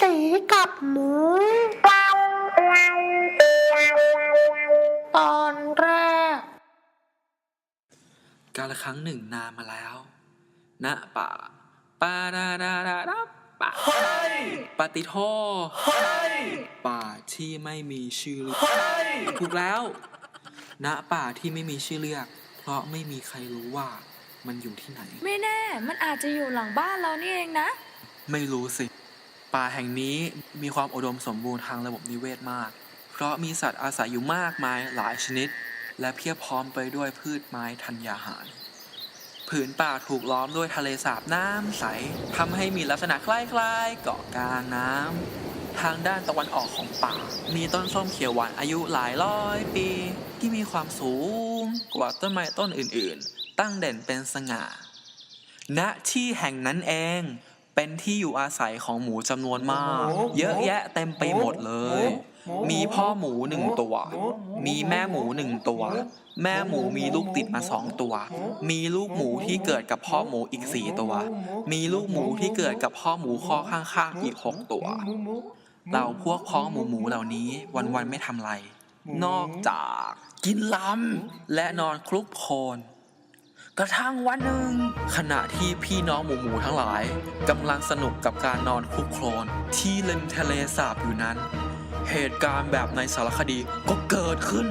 สีห์กับหมู ตอนแรก กาลครั้งหนึ่งนานมาแล้ว ณ ป่าปาดาดาดาดาป่าปาติโทป่าที่ไม่มีชื่อเรียกถูกแล้ว ณ ป่าที่ไม่มีชื่อเรียก เพราะไม่มีใครรู้ว่ามันอยู่ที่ไหน ไม่แน่ มันอาจจะอยู่หลังบ้านเรานี่เองนะ ไม่รู้สิ ป่าแห่งนี้มีความอุดมสมบูรณ์ทางระบบนิเวศมาก เพราะมีสัตว์อาศัยอยู่มากมายหลายชนิด และเพียบพร้อมไปด้วยพืชไม้ธัญญาหาร ผืนป่าถูกล้อมด้วยทะเลสาบน้ำใสทำให้มีลักษณะคล้ายๆ เกาะกลางน้ำทางด้านตะวันออกของป่า มีต้นส้มเขียวหวานอายุหลายร้อยปี ที่มีความสูงกว่าต้นไม้ต้นอื่นๆ ตั้งเด่นเป็นสง่าณที่แห่งนั้นเอง เป็นที่อยู่อาศัยของหมูจำนวนมาก เยอะแยะเต็มไปหมดเลย มีพ่อหมูหนึ่งตัว มีแม่หมูหนึ่งตัว แม่หมูมีลูกติดมาสองตัว มีลูกหมูที่เกิดกับพ่อหมูอีกสี่ตัว มีลูกหมูที่เกิดกับพ่อหมูข้อข้างๆอีกหกตัว เราพวกพ้องหมูหมูเหล่านี้วันๆไม่ทำไร นอกจากกินลำและนอนคลุกโคลน กระทั่งวันหนึ่ง ขณะที่พี่น้องหมูหมูทั้งหลายกำลังสนุกกับการนอนคลุกโคลนที่เลนทะเลสาบอยู่นั้น เหตุการณ์แบบในสารคดีก็เกิดขึ้น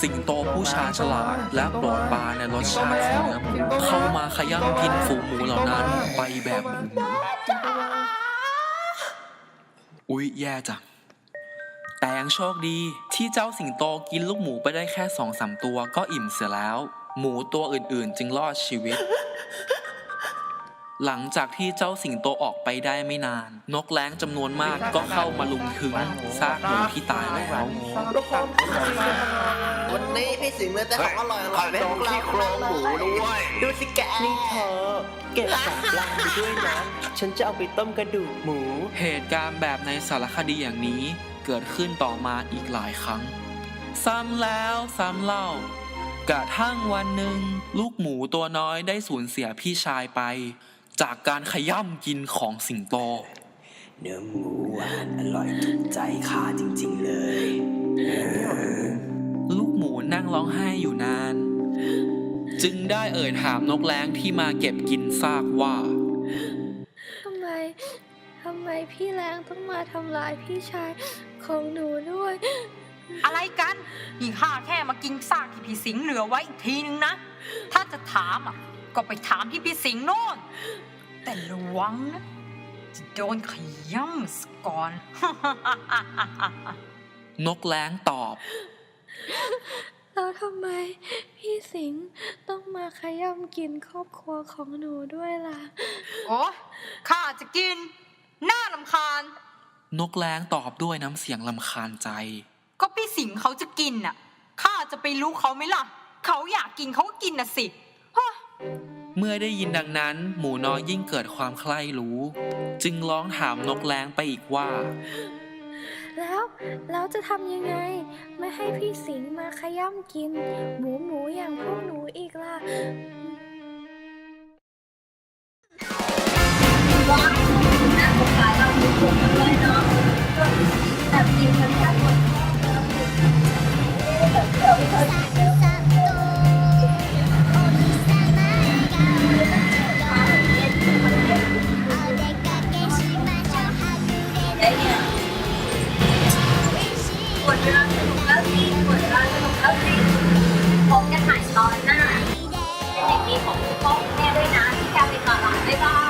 สิงโตผู้ชาญฉลาดและโปรดปรานในรสชาติของเนื้อหมูเข้ามาขย้ำกินฝูงหมูเหล่านั้นไปแบบหมูอุ๊ยแย่จังแต่ยังโชคดีที่เจ้าสิงโตกินลูกหมูไปได้แค่สองสามตัวก็อิ่มเสียแล้ว หมูตัวอื่นๆ จึงรอดชีวิต หลังจากที่เจ้าสิงโตออกไปได้ไม่นาน นกแร้งจำนวนมากก็เข้ามาลุมถึงซากหมูที่ตายแล้ววันนี้พี่สิงห์เลยแต่ของอร่อยอร่อยให้พวกเราโครงหมูด้วยดูสิแกนี่เธอเก็บสามลังไปด้วยนะ ฉันจะเอาไปต้มกระดูกหมู เหตุการณ์แบบในสารคดีอย่างนี้เกิดขึ้นต่อมาอีกหลายครั้ง ซ้ำแล้วซ้ำเล่า กระทั่งวันหนึ่ง ลูกหมูตัวน้อยได้สูญเสียพี่ชายไป จากการขย่ำกินของสิงโต เนื้อหมูหวานอร่อยถูกใจข้าจริง ๆเลย ลูกหมูนั่งร้องไห้อยู่นาน จึงได้เอ่ยถามนกแร้งที่มาเก็บกินซากว่าทำไมทำไมพี่แรงต้องมาทำร้ายพี่ชายของหนูด้วย อะไรกันนี่ข้าแค่มากินซากที่พี่สิงห์เหลือไว้อีกทีนึงนะ ถ้าจะถามอะ ก็ไปถามที่พี่สิงห์โน่น แต่ระวังนะ จะโดนขย้ำสก่อน นกแร้งตอบ แล้วทำไมพี่สิงห์ต้องมาขย่ำกินครอบครัวของหนูด้วยล่ะ โอ้ข้าจะกิน หน้าลำคาญ นกแร้งตอบด้วยน้ำเสียงลำคาญใจ ก็พี่สิงห์เขาจะกินน่ะ ข้าจะไปรู้เขาไหมล่ะ เขาอยากกินเขาก็กินน่ะสิฮะเมื่อได้ยินดังนั้น หมูน้อยยิ่งเกิดความใคร่รู้ จึงร้องถามนกแร้งไปอีกว่า แล้วแล้วจะทำยังไง ไม่ให้พี่สิงห์มาขย่ำกิน หมูหมูอย่างพวกหนูอีกล่ะ ว่าน่าสงสารเราทุกคน ไดร่ยหสุกแล้วสิหมดเวลาสนุกแล้วสิพบกันใหม่ตอนหน้าเป็นอย่าดีของพ่อแม่ด้วยนะที่จะไปต่อนหลังบ๊ายบาย